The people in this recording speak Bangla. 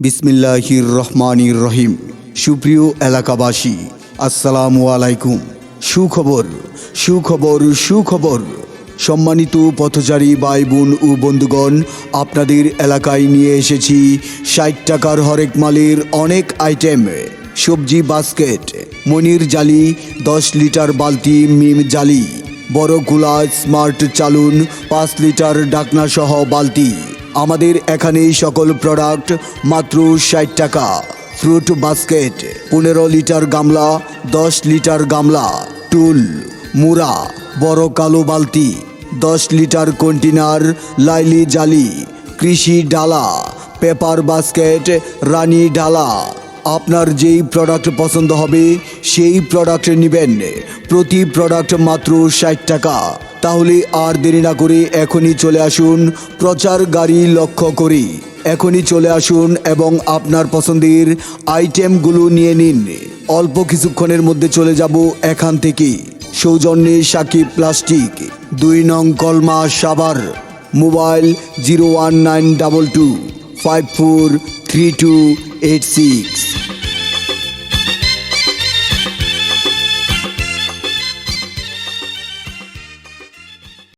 বিসমিল্লাহির রহমানির রহিম সুপ্রিয় এলাকাবাসী, আসসালামু আলাইকুম। সুখবর সুখবর সুখবর। সম্মানিত পথচারী ভাই বোন ও বন্ধুগণ, আপনাদের এলাকায় নিয়ে এসেছি ষাট টাকার হরেক মালের অনেক আইটেম। সবজি বাস্কেট, মনির জালি, দশ লিটার বালতি মিম জালি, বড় কুলা স্মার্ট চালুন, পাঁচ লিটার ডাকনা সহ বালতি। আমাদের এখানে সকল প্রোডাক্ট মাত্র ষাট টাকা। ফ্রুট বাস্কেট পনেরো লিটার গামলা, দশ লিটার গামলা, টুল, মুড়া, বড় কালো বালতি, দশ লিটার কন্টেনার লাইলি জালি, কৃষি ডালা, পেপার বাস্কেট রানি ডালা। আপনার যেই প্রোডাক্ট পছন্দ হবে, সেই প্রোডাক্ট নেবেন। প্রতি প্রোডাক্ট মাত্র ষাট টাকা। তাহলে আর দেরি না করে এখনই চলে আসুন প্রচার গাড়ি লক্ষ্য করি। এখনই চলে আসুন এবং আপনার পছন্দের আইটেমগুলো নিয়ে নিন। অল্প কিছুক্ষণের মধ্যে চলে যাব এখান থেকে। সৌজন্যে সাকিব প্লাস্টিক, দুই নং কলমা সাবার mobile zero one nine double two, five four three two eight six.